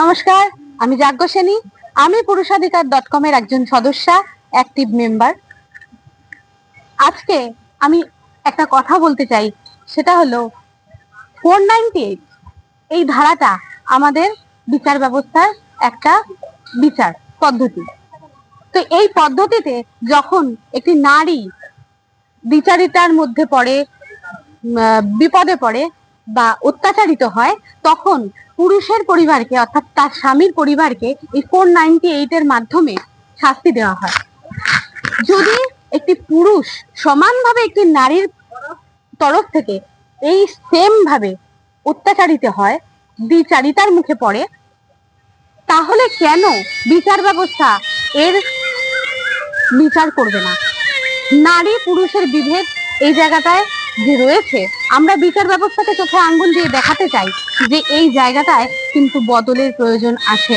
নমস্কার, আমি যাজ্ঞ সেনী আমি পুরুষাধিকার ডট কমের একজন সদস্যা অ্যাক্টিভ মেম্বার আজকে আমি একটা কথা বলতে চাই, সেটা হলো ফোর নাইনটি এই ধারাটা আমাদের বিচার ব্যবস্থার একটা বিচার পদ্ধতি। তো এই পদ্ধতিতে যখন একটি নারী বিচারিতার মধ্যে পড়ে বিপদে পড়ে বা অত্যাচারিত হয়, তখন পুরুষের পরিবারকে অর্থাৎ তার স্বামীর পরিবারকে এই ফোর নাইনটি এইটের মাধ্যমে শাস্তি দেওয়া হয়। যদি একটি পুরুষ সমানভাবে একটি নারীর তরফ থেকে এই সেম ভাবে অত্যাচারিত হয়, বিচারিতার মুখে পড়ে, তাহলে কেন বিচার ব্যবস্থা এর বিচার করবে না? নারী পুরুষের বিভেদ এই জায়গাটায় যে রয়েছে, আমরা বিচার ব্যবস্থাকে চোখে আঙ্গুল দিয়ে দেখাতে চাই যে এই জায়গাটায় কিন্তু বদলের প্রয়োজন আছে